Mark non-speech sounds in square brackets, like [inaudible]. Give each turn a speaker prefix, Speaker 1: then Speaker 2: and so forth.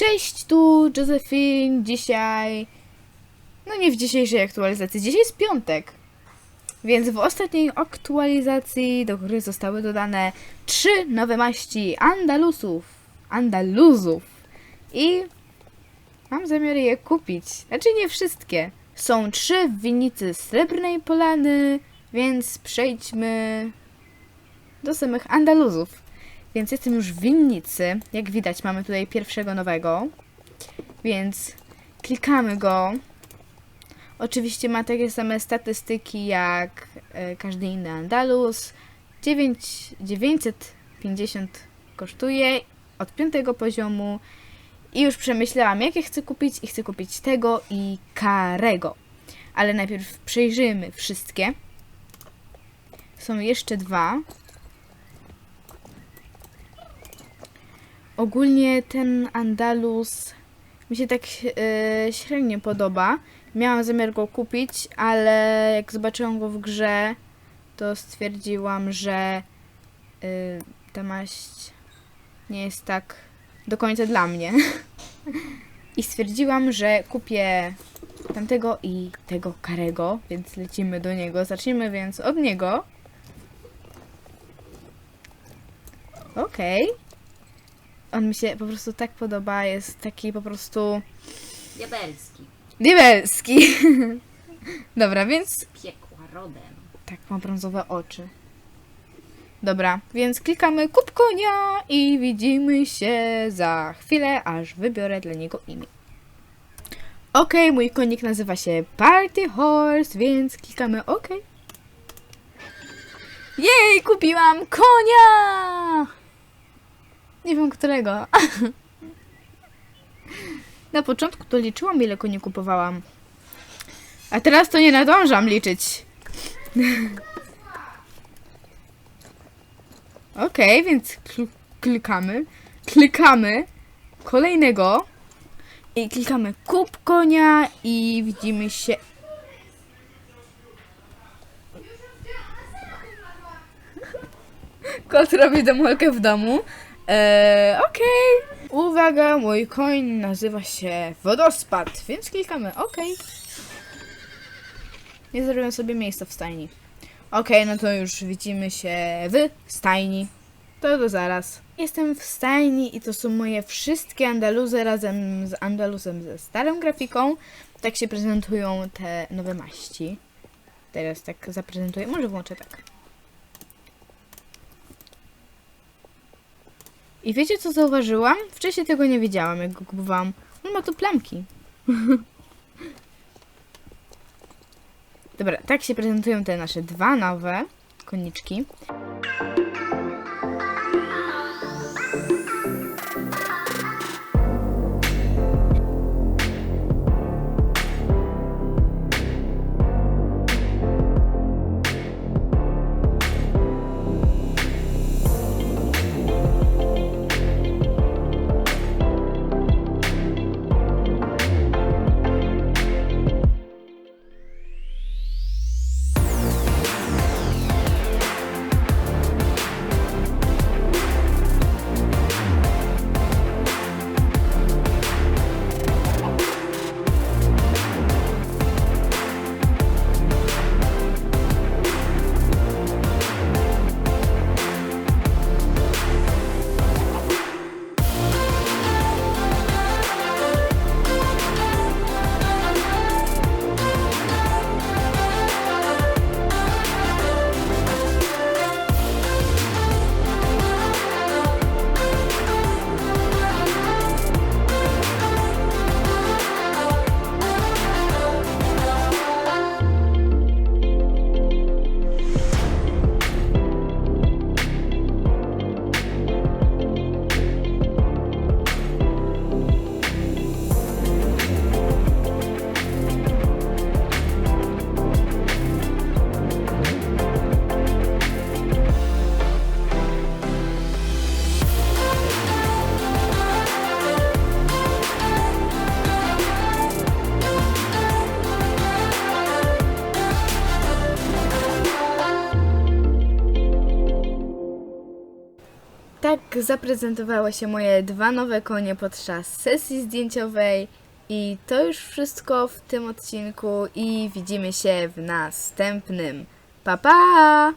Speaker 1: Cześć, tu Josephine. Dzisiaj. No nie w dzisiejszej aktualizacji. Dzisiaj jest piątek. Więc w ostatniej aktualizacji do gry zostały dodane trzy nowe maści Andalusów. Andaluzów. I mam zamiar je kupić. Znaczy nie wszystkie. Są trzy w winnicy Srebrnej Polany, więc przejdźmy do samych Andaluzów. Więc jestem już w winnicy. Jak widać, mamy tutaj pierwszego nowego. Więc klikamy go. Oczywiście ma takie same statystyki jak e, każdy inny Andalus. 9, 950 kosztuje od piątego poziomu. I już przemyślałam, jakie chcę kupić i chcę kupić tego i karego. Ale najpierw przejrzymy wszystkie. Są jeszcze dwa. Ogólnie ten Andalus mi się tak e, średnio podoba. Miałam zamiar go kupić, ale jak zobaczyłam go w grze, to stwierdziłam, że e, ta maść nie jest tak do końca dla mnie. [laughs] I stwierdziłam, że kupię tamtego i tego karego, więc lecimy do niego. Zaczniemy więc od niego. Okej. On mi się po prostu tak podoba, jest taki po prostu
Speaker 2: Diabelski.
Speaker 1: diabelski. [laughs] Dobra, więc
Speaker 2: Piekła rodem.
Speaker 1: tak, ma brązowe oczy. Dobra, więc klikamy kup konia i widzimy się za chwilę, aż wybiorę dla niego imię. Okej, mój konik nazywa się Party Horse, więc klikamy OK. Jej, kupiłam konia! Nie wiem którego. [laughs] Na początku to liczyłam, ile koni kupowałam. A teraz to nie nadążam liczyć. [laughs] Okej, więc kl- klikamy. Klikamy kolejnego. I klikamy kup konia i widzimy się. [laughs] Kot robi domolkę w domu. Eee, okej. Uwaga, mój koń nazywa się Wodospad, więc klikamy OK. Nie zrobiłem sobie miejsca w stajni. Okej, no to już widzimy się w stajni. To do zaraz. Jestem w stajni i to są moje wszystkie Andaluzy razem z Andaluzem ze starą grafiką. Tak się prezentują te nowe maści. Teraz tak zaprezentuję. Może włączę tak. I wiecie co zauważyłam? Wcześniej tego nie wiedziałam, jak go kupowałam. On ma tu plamki. [laughs] Dobra, tak się prezentują te nasze dwa nowe koniczki. Tak zaprezentowały się moje dwa nowe konie podczas sesji zdjęciowej. I to już wszystko w tym odcinku i widzimy się w następnym. Pa pa!